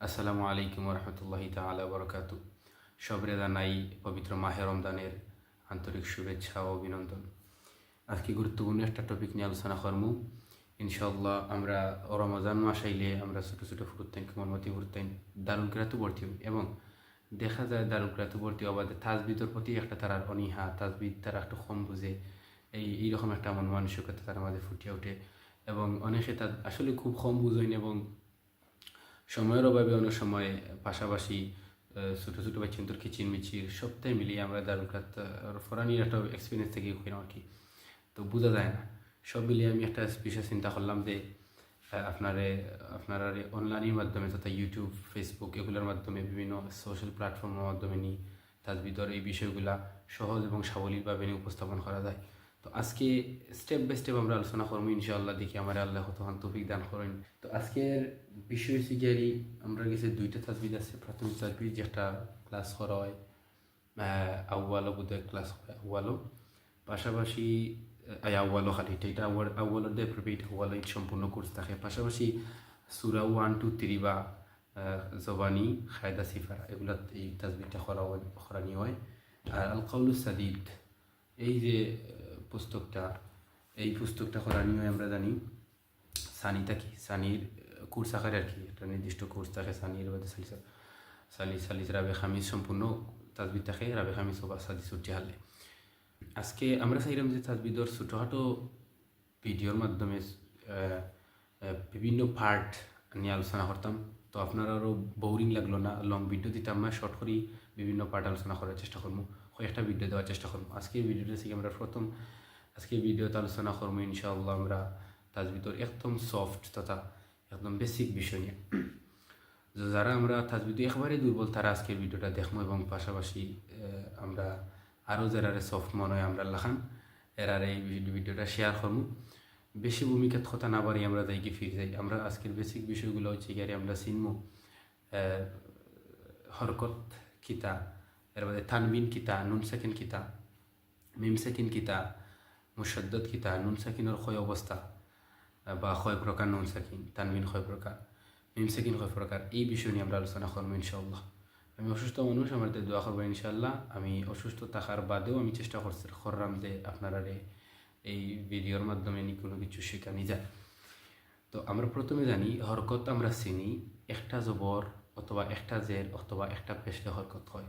আসসালামু আলাইকুম রহমতুল্লাহি তালা বরকাত সবরে জানাই পবিত্র মাহে রমদানের আন্তরিক শুভেচ্ছা ও অভিনন্দন। আজকে গুরুত্বপূর্ণ একটা টপিক নিয়ে আলোচনা করমু ইনশাল্লাহ আমরা রমজান মাস আইলে আমরা ছোটো ছোটো ফুরুত্তাইন কমলমতি ফুরুত্তাইন দারুল ক্রাতু ভর্তি এবং দেখা যায় দারুল ক্রাতু ভর্তি হওয়াতে তাজবিদর প্রতি একটা তারার অনীহা, তাজবিদ তারা একটু কম বুঝে, এই, এইরকম একটা মন মানসিকতা তার মাঝে ফুটিয়ে ওঠে এবং অনেকে তার আসলে খুব কম বুঝেন এবং সময়ের অভাবে অনেক সময়, পাশাপাশি ছোটো ছোটো বাচ্চান্তর কিচির মিচির সবটাই মিলিয়ে আমরা দারুল কাত ফরানির একটা এক্সপিরিয়েন্স থেকে হই আর কি। তো বোঝা যায় না। সব মিলিয়ে আমি একটা বিষয় চিন্তা করলাম যে আপনারে, আপনার অনলাইনের মাধ্যমে তথা ইউটিউব ফেসবুক এগুলোর মাধ্যমে বিভিন্ন সোশ্যাল প্ল্যাটফর্মের মাধ্যমে নিয়ে তার ভিতরে এই বিষয়গুলা সহজ এবং সাবলীলভাবে নিয়ে উপস্থাপন করা যায়। তো আজকে স্টেপ বাই স্টেপ আমরা আলোচনা করব, ইনশাআল্লাহ দেখি আমার আল্লাহ তখন তৌফিক দান করেন। তো আজকের বিষয় হচ্ছে আমরা গেছে দুইটা তাজবিদ আছে। প্রাথমিক তাজবিদ যেটা ক্লাস করা হয় আউ্বালো বোধহয় ক্লাস হয় আউ্বালো পাশাপাশি আউ্বালো খালি, এটা এটা আউ্বাল আউ্বালোর দিয়ে প্রিপেড আউ্বালো সম্পূর্ণ কোর্স থাকে। পাশাপাশি সুরা ওয়ান, টু, থ্রি বা জবানি, খায়দা, সিফারা, এগুলা এই তাজবিদটা করা হয় করানি হয়। আর আল কাউলু সাদিদ, এই যে পুস্তকটা, এই পুস্তকটা করানি হয় আমরা জানি সানিটা কি? সানির, কোর্স আকারে আর কি, একটা নির্দিষ্ট কোর্স থাকে সানির বাদে সালিস সালিস সালিস রাবে খামিজ সম্পূর্ণ তাজবিদ থাকে, রাবে খামিজ বা সালিস উঠে হালে। আজকে আমরা চাইলাম যে তাজবিদর ছোটোখাটো ভিডিওর মাধ্যমে বিভিন্ন পার্ট নিয়ে আলোচনা করতাম। তো আপনার আরও বোরিং লাগল না? লং ভিডিও দিতাম না শর্ট করি, বিভিন্ন পার্ট আলোচনা করার চেষ্টা করব, কয়েকটা ভিডিও দেওয়ার চেষ্টা করব। আজকের ভিডিওটা থেকে আমরা প্রথম আজকে ভিডিওতে আলোচনা করব ইনশাআল্লাহ আমরা তাজবিদর একদম সফট তথা একদম বেসিক বিষয় নিয়ে। যারা আমরা তাজবিদ একেবারে দুর্বল তারা আজকের ভিডিওটা দেখব এবং পাশাপাশি আমরা আরও যারা সফট মনে হয় আমরা লাখান এরার এই ভিডিওটা শেয়ার করব। বেশি ভূমিকাত কথা না বাড়ি আমরা যাই কি ফিরে যাই। আমরা আজকের বেসিক বিষয়গুলো হচ্ছে গিয়ে আমরা আহ, হরকত কিতা এর মধ্যে তানবিন কিতা নুন সাকিন কিতা মিম সাকিন কিতা মুশাদ্দত কিতা নুন সাকিনের ক্ষয় অবস্থা বা ক্ষয় প্রকার নুন সাকিন তানবিন ক্ষয় প্রকার মিম সাকিন ক্ষয় প্রকার এই বিষয় নিয়ে আমরা আলোচনা করব ইনশাআল্লাহ আমি অসুস্থ মানুষ আমার দোয়া করব ইনশাআল্লাহ আমি অসুস্থ থাকার বাদেও আমি চেষ্টা করছি করলাম যে আপনারা এই ভিডিওর মাধ্যমে কোনো কিছু শেখানি যায় তো আমরা প্রথমে জানি হরকত আমরা চিনি একটা জবর অথবা একটা জের অথবা একটা পেশলে হরকত হয়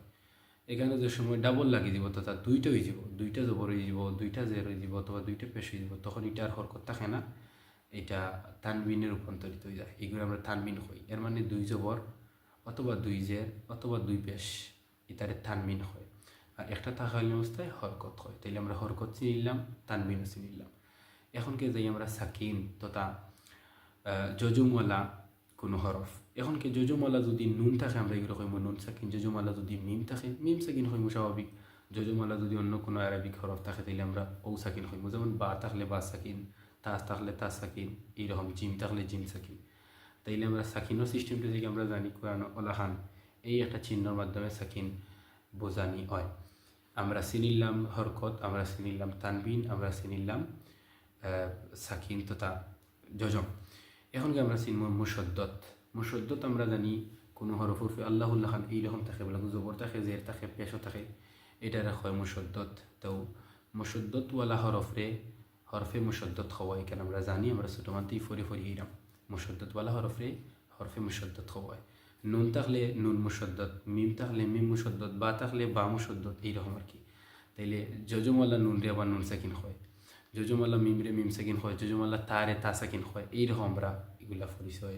এখানে যে সময় ডাবল লাগিয়ে দিব তথা দুইটা হয়ে যাব। দুইটা জবর হয়ে যাব দুইটা জের হয়ে যাব অথবা দুইটা পেশ হয়ে যাব তখন এটা আর হরকত থাকে না। এটা তানবিনে রূপান্তরিত হয়ে যায়। এগুলো আমরা তানবিন হই এর মানে দুই জবর অথবা দুই জের অথবা দুই পেশ এটারে তানবিন হয়। আর একটা থাকালীন অবস্থায় হরকত হয়। তাইলে আমরা হরকত চিনি নিলাম তানবিনও নিলাম। এখনকে যাই আমরা সাকিন তথা আহ, যজুমওয়ালা কোনো হরফ। এখনকে যজুমওয়ালা যদি নুন থাকে আমরা এগুলো কইম নুন সাকিন যজুমওয়ালা যদি মিম থাকে মিম সাকিন হইম স্বাভাবিক। যজুমওয়ালা যদি অন্য কোনো আরবিক হরফ থাকে তাহলে আমরা ও সাকিন হইম যেমন বা থাকলে বা সাকিন তাস থাকলে তাস সাকিন এইরকম জিম থাকলে জিম সাকিন। তাইলে আমরা সাকিনের সিস্টেমটা থেকে আমরা জানি কোরআন ওলাহান এই একটা চিহ্নর মাধ্যমে সাকিন বোঝানি হয়। আমরা চিনিলাম হরকত আমরা চিনিলাম তানবিন আমরা আহ, সাকিন তথা যজম। এখন আমরা চিনব মুসদ্দত মুসদ্দত আমরা জানি কোনো হরফ উর্ফে আল্লাহুল্লাহ খান এইরকম থাকে, বলে জবর থাকে জের থাকে পেশও থাকে এটা রাখা হয় মুসদ্দত তো মুসদ্দতওয়ালা হরফরে হরফে মুসদ্দত হওয়ায় কেন আমরা জানি, আমরা ছোটো মানতেই ফরি ফরি এইরাম মুসদ্দতওয়ালা হরফরে হরফে মুসদ্দত হওয়ায় নুন থাকলে নুন মুসদ্দত মিম থাকলে মিম মুসদ্দত বা থাকলে বা মুসদ্দত এইরকম আর কি। তাইলে যজমওয়ালা নুন রে আবার নুন সাকিন হয় যজমাল্লা মিমরে মিম সাকিন হয় যজমাল্লা তারে তা সাকিন হয় এইরকম আমরা এগুলা পরিচয়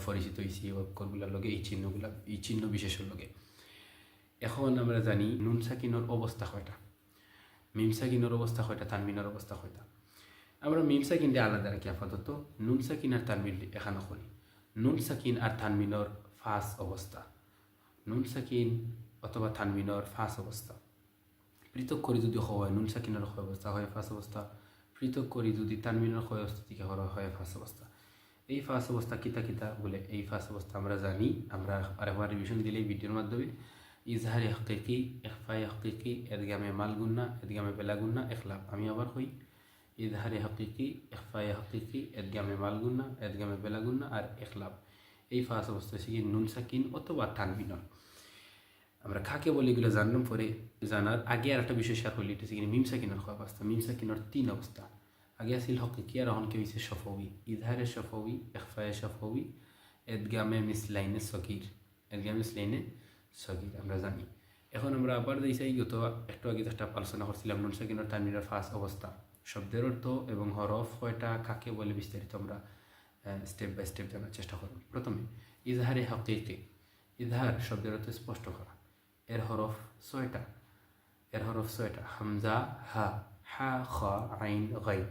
পরিচিত হয়েছি অক্ষরগুলার লগে এই চিহ্নগুলা এই চিহ্ন বিশেষের লগে এখন আমরা জানি নুন সাকিনের অবস্থা কয়টা মিম সাকিনের অবস্থা কয়টা তানমিনের অবস্থা কয়টা আমরা মিম সাকিন দিয়ে আলাদা রাখি আপাতত নুন সাকিন আর তানমিন এখানে করি নুন সাকিন আর তানমিনর ফাঁস অবস্থা নুন সাকিন অথবা তানমিনর ফাঁস অবস্থা পৃথক করে যদি হয়, নুন সাকিনের হয় অবস্থা, হয় ফার্স্ট অবস্থা। পৃথক করে যদি তানমিনের হয় অবস্থা থেকে করা হয় ফার্স্ট অবস্থা। এই ফার্স্ট অবস্থা কিতা কিতা বলে, এই ফার্স্ট অবস্থা আমরা জানি, আমরা আরেকবার রিভিশন দিলে ভিডিওর মাধ্যমে। ইজহারে হকিকি এখফাই হকিকি, এদগামে মালগুন্না এদগামে বেলাগুন্না এখলাপ। আমি আবার হই ইজহারে হকিকি এখফাই হকিকি, এদগামে মালগুন্না এদগামে বেলাগুন্না আর এখলাপ। এই ফার্স্ট অবস্থা কি নুন সাকিন অথবা তানবিনর আমরা খাকে বলে এগুলো জানলাম পরে জানার আগে আর একটা বিষয় শেয়ার করলি এটা হচ্ছে কি মিম সাকিনের অবস্থা। মিম সাকিনের তিন অবস্থা। আগে আসিল হকিকি আর এখন কি হয়েছে সফবি ইজহারে সফবি এখফায়ে সফবি এদগামে মিসলাইনে সকির এদগামে মিসলাইনে সকির আমরা জানি। এখন আমরা আবার দিয়েছি গত একটু আগে একটা আলোচনা করছিলাম নুন সাকিনের তানবিনের ফার্স্ট অবস্থা। শব্দের অর্থ এবং হরফ কয়টা, কাকে বলে বিস্তারিত আমরা স্টেপ বাই স্টেপ জানার চেষ্টা করব। প্রথমে, ইজহারে হকিকি। ইজহার শব্দের অর্থ স্পষ্ট করা। এর হরফ ছয়টা। এর হরফ ছয়টা। হামজা, হা হা, খ, আইন গাইন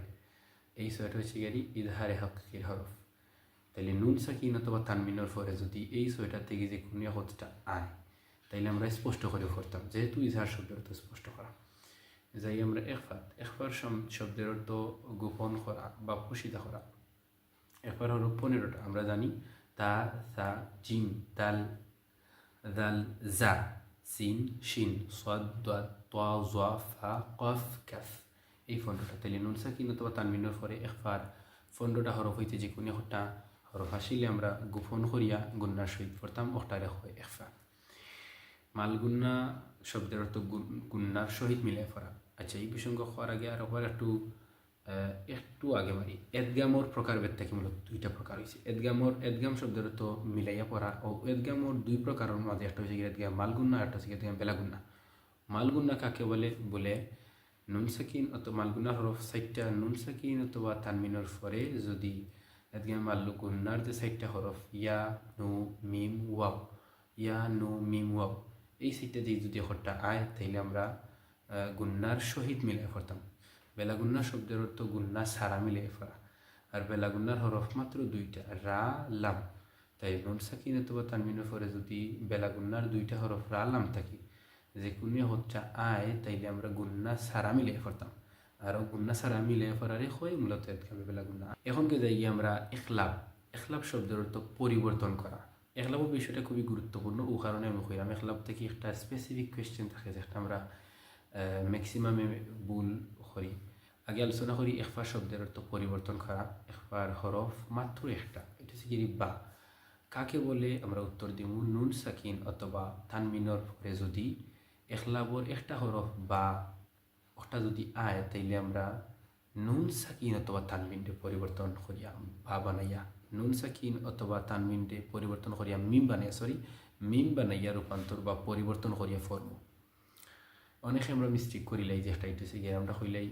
এই ছয়টা হচ্ছে গিয়ে ইজহারে হকির হরফ। তাইলে নুন সাকিন অথবা তানমিনের পরে যদি এই ছয়টা থেকে যে কোনো হতটা আয়, তাইলে আমরা স্পষ্ট করে করতাম, যেহেতু ইজহার শব্দের অর্থ স্পষ্ট করা। যাই আমরা একফাত একফার শব্দের অর্থ গোপন করা বা পুষিতা করা। একবার হলো পনেরোটা। আমরা জানি তা, সা, জিম দাল দাল, জা। সিন শিন সাদ ফা কফ এই ফন্ডটা তাহলে নুন সাকিন অথবা তানমিনের পরে একবার ফন্ডটা হরফ হইতে যে কোনো একটা হরফ আসিলে আমরা গোপন করিয়া গুন্নার সহিত পড়তাম ওটারে হয় একফা মালগুন্না শব্দের অর্থ গুন্নার সহিত মিলে পড়া। আচ্ছা এই প্রসঙ্গ হওয়ার আগে আর একটু একটু আগে মারি এদগামর প্রকারভেদ থেকে মূলত দুইটা প্রকার হয়েছে এদগামর, এদগাম শব্দের অর্থ মিলাইয়া পড়া, ও এদগামর দুই প্রকারের মাঝে একটা হচ্ছে এদগাম মালগুন্না একটা হচ্ছে এদগাম বেলাগুন্না। মালগুন্না কাকে বলে? বলে নুন সাকিন অথবা মালগুন্না হরফ সাইটটা নুন সাকিন অথবা তানমিনের পরে যদি এদগাম মাল্লুগুন্নার যে সাইটটা হরফ, ইয়া, নু, মিম, ওয়াও, ইয়া, নু, মিম, ওয়াও, এই সাইটটা দিয়ে যদি হরটা আয়, তাইলে আমরা গুন্নার সহিত মিলাই পড়তাম। বেলাগুন্না শব্দের অর্থ গুন্না সারা মিলে ফেলা আর বেলাগুন্নার হরফ মাত্র দুইটা, রা, লাম। তাই নুন সাকিন অথবা তানমিনের পরে যদি বেলাগুন্নার দুইটা হরফ রা, লাম থাকি, যে কোনো হচ্ছে আয়, তাইলে আমরা গুন্না সারা মিলিয়ে পড়তাম আর গুন্না সারা মিলিয়ে পড়ারে হয় মূলত এদগামে বেলাগুন্না। এখনকে যাই আমরা এখলাপ এখলাপ শব্দের অর্থ পরিবর্তন করা। এখলাপের বিষয়টা খুবই গুরুত্বপূর্ণ, ও কারণে আমি কইলাম এখলাপ থেকে একটা স্পেসিফিক কোয়েশ্চেন থাকে, যেটা আমরা ম্যাক্সিমামে ভুল করি। আগে আলোচনা করি একফার শব্দের অর্থ পরিবর্তন করা একফার হরফ মাত্র একটা, এটা হচ্ছে বা কাকে বলে আমরা উত্তর দিব নুন, সাকিন অথবা তানমিনর পরে যদি একলাবর একটা হরফ বা ওটা যদি আয়, তাইলে আমরা নুন, সাকিন অথবা তানমিনটে পরিবর্তন করিয়া, বা বানাইয়া, নুন, সাকিন অথবা তানমিনটে পরিবর্তন করিয়া, মিম বানাইয়া সরি মিম বানাইয়া রূপান্তর বা পরিবর্তন করিয়া ফর্ম। অনেকে আমরা মিস্টেক করিলাই যে একটা এটা গিয়ে আমরা হইলাই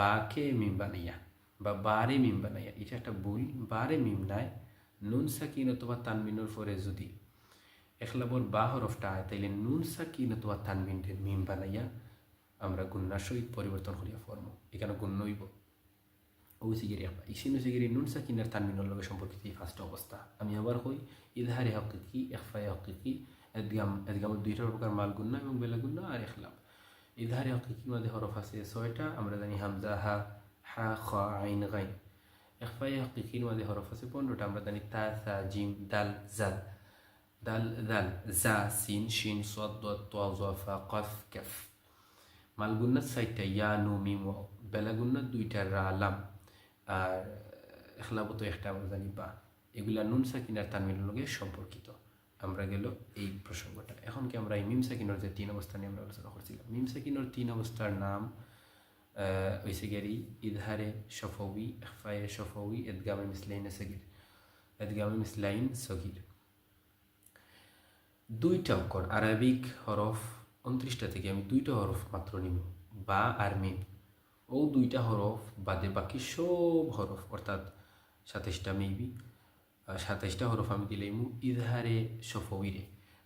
বাকে মিম বানাইয়া, বা বারে মিম বানাইয়া, এটা একটা ভুল বারে মিম নাই, নুন সাকিন অথবা তানমিনের পরে যদি একলাবর বা হরফটা আয় তাইলে নুন সাকিন অথবা তানমিনের মিম বানাইয়া আমরা গুন্নার সহিত পরিবর্তন করিয়া ফর্ম। এখানে গুণ্য হইব ও সিগিরি আপা ইসিনু সিগিরি নুন সাকিনের তানমিনের লগে সম্পর্কিত এই ফার্স্ট অবস্থা। আমি আবার কই, ইদহারে হকিকি একফায় হকিকি এদগাম এদগামের দুইটার প্রকার মাল গুন্না এবং বেলা গুন্না আর এখলাম ইধারে হকিকি মধ্যে হরফ আছে ছয়টা, আমরা জানি হামজা, হা হা, খ, আইন গাইন এখফাই হকিকির মধ্যে হরফ আছে পনেরোটা, আমরা জানি তা, সা, জিম, দাল, জাল। দাল দাল, জা, সিন, শিন, সদ তোয়া জফা কফ, কেফ। মালগুন্নার সাইটটা ইয়া, নু, মিম বেলাগুন্নার দুইটা, রা, লাম। আর এখলাবত একটা, আমরা জানি বা। এগুলা নুন সাকিনার তানমিনের লগে সম্পর্কিত। আমরা গেল এই প্রসঙ্গটা। এখন কি আমরা এই মিম সাকিনোর যে তিন অবস্থা নিয়ে আমরা আলোচনা করছিলাম? মিম সাকিনোর তিন অবস্থার নাম হয়েছে গেরি ইদহারে সফবি এফায়ে সফবি এদগামে মিসলাইন সগির। এদগামে মিসলাইন সগির। দুইটা অক্ষর, আরবিক হরফ উনত্রিশটা থেকে আমি দুইটা হরফ মাত্র নিব। বা আর মিম। ও দুইটা হরফ বাদে বাকি সব হরফ, অর্থাৎ সাতাইশটা মেবি সাতাইশটা হরফ আমি দিলে মু ইজহারে সফউইরে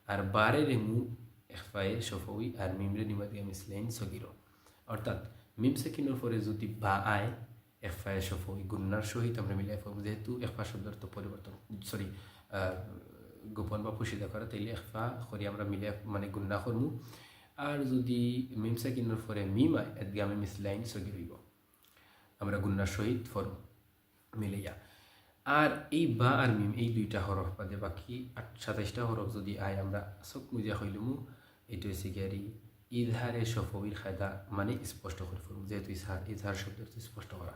আর বারে রে মু এফায়ে সফউই আর মিমরে নিমা দিয়ে মিসলাইন সগির অর্থাৎ মিম সেকিনোর পরে যদি বা আয় এফায়ে সফউই গুন্নার সহিত আমরা মিলাই ফেলব যেহেতু এফা শব্দের তো পরিবর্তন সরি গোপন বা পুষিদা করা তাইলে এফা করি আমরা মিলে মানে গুন্না করমু আর যদি মিম সেকিনোর পরে মিম আয় এদগামে মিসলাইন সগির হইব আমরা গুন্নার সহিত ফরম মিলাইয়া আর এই বা আর মিম এই দুইটা হরফ বাদে বাকি আট সাতাইশটা হরফ যদি আয় আমরা চোখ মুজিয়া হইলমু এইটো হচ্ছে গিয়ারি ইজহারে সফবির খায়দা মানে স্পষ্ট করে ফেলব যেহেতু ইজহার ইজহার শব্দটি স্পষ্ট করা।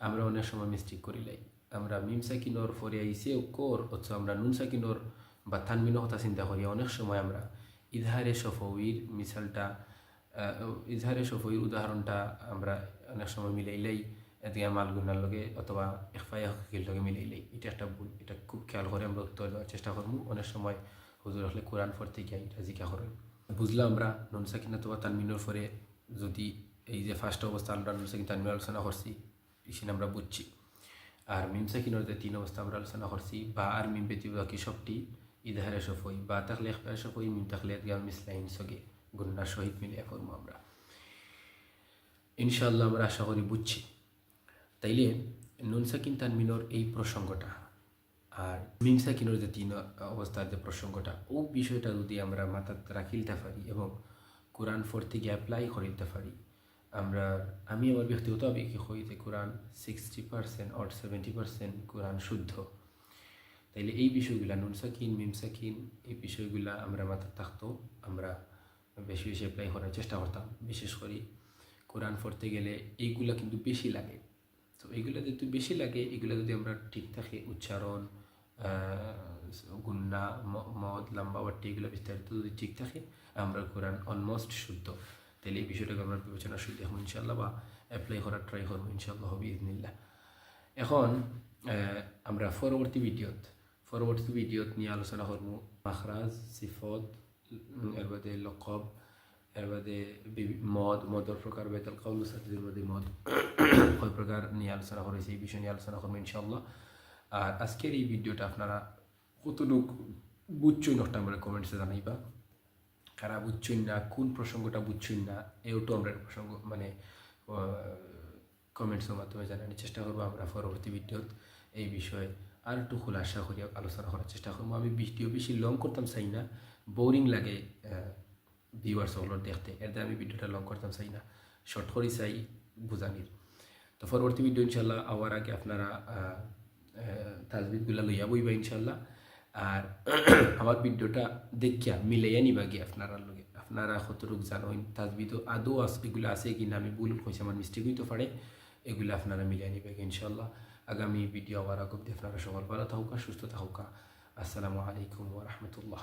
আমরা অনেক সময় মিস্টেক করি লাই। আমরা মিম সাকিনোর ফরে আইসে কর অথচ আমরা নুন সাকিনোর বা তানমিনের কথা চিন্তা করি। অনেক সময় আমরা ইজহারে সফউইর মিসালটা আহ, ইজহারে সফউইর উদাহরণটা আমরা অনেক সময় মিলাইলেই। এদিকে মালগুনার লগে অথবা এফআই হকির লগে মিলাইলেই এটা একটা ভুল। এটা খুব খেয়াল করে আমরা উত্তর দেওয়ার চেষ্টা করব। অনেক সময় হুজুর আসলে কোরআন পড়তে গিয়ে এটা জিজ্ঞা করে। বুঝলাম আমরা, নুন সাকিন অথবা তানমিনের পরে যদি এই যে ফার্স্ট অবস্থা আমরা নুন সাকিন তানমিন আলোচনা করছি ইসিন আমরা বুঝছি। আর মিম সাকিনের যে তিন অবস্থা আমরা আলোচনা করছি, বা আর মিম ব্যতীত বাকি সবটি ইদাহারে সফই, বা থাকলে একবারে সফই, মিম থাকলে গাম মিসলাইন সগে গুন্নার সহিত মিলিয়ে করব আমরা। ইনশাআল্লাহ আমরা আশা করি বুঝছি। তাইলে নুন সাকিন তানমিনর এই প্রসঙ্গটা। আর মিম সাকিনের যে তিন অবস্থার যে প্রসঙ্গটা, ও বিষয়টা যদি আমরা মাথাত রাখিলতে পারি এবং কোরআন ফোর থেকে অ্যাপ্লাই করিতে পারি, আমরা, আমি আমার ব্যক্তিগত আবেগে হই যে কোরআন sixty percent or seventy percent কোরআন শুদ্ধ। তাইলে এই বিষয়গুলা নুন সাকিন মিম সাকিন এই বিষয়গুলা আমরা মাথায় থাকতো, আমরা বেশি বেশি অ্যাপ্লাই করার চেষ্টা করতাম। বিশেষ করে কোরআন পড়তে গেলে এইগুলা কিন্তু বেশি লাগে। তো এইগুলো যদি বেশি লাগে, এগুলো যদি আমরা ঠিক থাকে, উচ্চারণ ম- মদ লম্বা বাট্টি এগুলো বিস্তারিত যদি ঠিক থাকে, আমরা কোরআন অলমোস্ট শুদ্ধ। তাহলে এই বিষয়টাকে আমরা বিবেচনা শুদ্ধ এখন ইনশাল্লাহ বা অ্যাপ্লাই করার ট্রাই করব ইনশাল্লাহ হবে ইজনিল্লাহ এখন আমরা পরবর্তী ভিডিওত পরবর্তী ভিডিওত নিয়ে আলোচনা করব মাখরাজ, সিফত এর বাদে লকব এর বিভি- মদ, মদর প্রকার বেতাল কাউল সাথীদের মধ্যে মদ কয় প্রকার নিয়ে আলোচনা করেছি এই বিষয় নিয়ে আলোচনা করব ইনশাল্লাহ আর আজকের এই ভিডিওটা আপনারা কতটুক বুঝছই নটা আমরা কমেন্টসে জানাইবা। কারা বুঝছই না কোন প্রসঙ্গটা বুঝছই না এওটো আমরা প্রসঙ্গ মানে কমেন্টসের মাধ্যমে জানানোর চেষ্টা করব আমরা পরবর্তী ভিডিওত এই বিষয়ে। আর একটু খোলাসা করে আলোচনা করার চেষ্টা করব। আমি ভিডিও বেশি লং করতাম চাই না, বোরিং লাগে ভিউয়ার্স হলোর দেখতে। এর আমি ভিডিওটা লং করতাম, চাই না। শর্ট করি, চাই বুঝানির তো পরবর্তী ভিডিও ইনশাল্লাহ আওয়ার আগে আপনারা তাজবিদগুলা লইয়া বইবা ইনশাল্লাহ আর আমার ভিডিওটা দেখিয়া মিলাইয়া নিবা গিয়ে আপনারা লগে। আপনারা কতটুক জানেন তাজবিদ আদৌ আছে এগুলো আছে কি না আমি ভুল কইছি, আমার মিস্টেক হইতে পারে। এগুলো আপনারা মিলিয়ে নিবে ইনশাল্লাহ আগামী ভিডিও আবার আগে আপনারা সবার ভালো থাকুকা, সুস্থ থাকুকা। আসসালামু আলাইকুম ওয়া রাহমাতুল্লাহ।